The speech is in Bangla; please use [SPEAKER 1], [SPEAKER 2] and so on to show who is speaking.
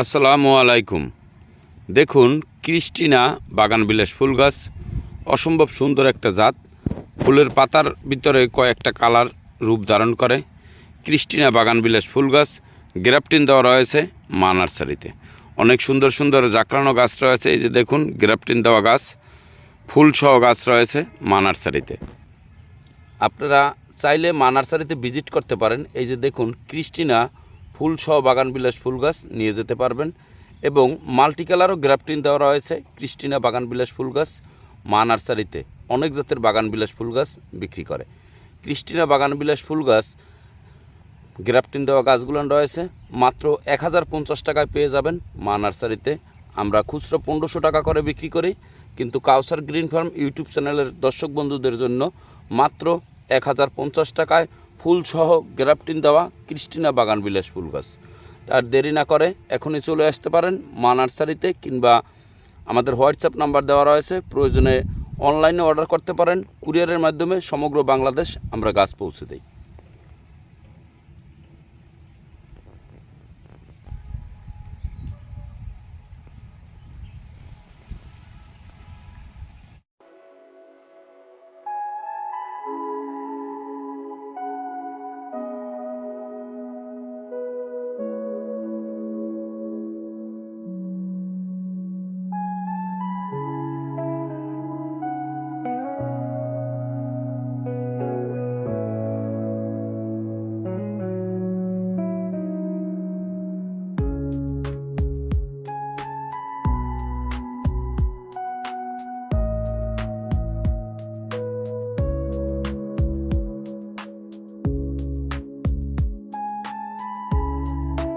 [SPEAKER 1] আসসালামু আলাইকুম। দেখুন ক্রিস্টিনা বাগানবিলাস ফুল গাছ, অসম্ভব সুন্দর একটা জাত। ফুলের পাতার ভিতরে কয়েকটা কালার রূপ ধারণ করে। ক্রিস্টিনা বাগানবিলাস ফুল গাছ, গ্রাফটিন দেওয়া রয়েছে মা নার্সারিতে অনেক সুন্দর সুন্দর জাকরানো গাছ রয়েছে, এই যে দেখুন গ্রাফটিন দেওয়া গাছ, ফুলসহ গাছ রয়েছে মা নার্সারিতে আপনারা চাইলে মা নার্সারিতে ভিজিট করতে পারেন। এই যে দেখুন ক্রিস্টিনা ফুল সহ বাগান বিলাস ফুল গাছ নিয়ে যেতে পারবেন এবং মাল্টি কালারও গ্রাফটিন দেওয়া রয়েছে, ক্রিস্টিনা বাগান বিলাস ফুল গাছ মা নার্সারিতে অনেক জাতের বাগান বিলাস ফুল গাছ বিক্রি করে। ক্রিস্টিনা বাগান বিলাস ফুল গাছ গ্রাফটিন দেওয়া গাছগুলো রয়েছে, মাত্র এক হাজার পঞ্চাশ টাকায় পেয়ে যাবেন মা নার্সারিতে। আমরা খুচরো পনেরোশো টাকা করে বিক্রি করি, কিন্তু কাউসার গ্রিন ফার্ম ইউটিউব চ্যানেলের দর্শক বন্ধুদের জন্য মাত্র এক হাজার পঞ্চাশ টাকায় ফুলসহ গ্রাফটিন দেওয়া ক্রিস্টিনা বাগান বিলাস ফুল গাছ। আর দেরি না করে এখনই চলে আসতে পারেন মা নার্সারিতে কিংবা আমাদের হোয়াটসঅ্যাপ নাম্বার দেওয়া রয়েছে। প্রয়োজনে অনলাইনে অর্ডার করতে পারেন। কুরিয়ারের মাধ্যমে সমগ্র বাংলাদেশ আমরা গাছ পৌঁছে দিই।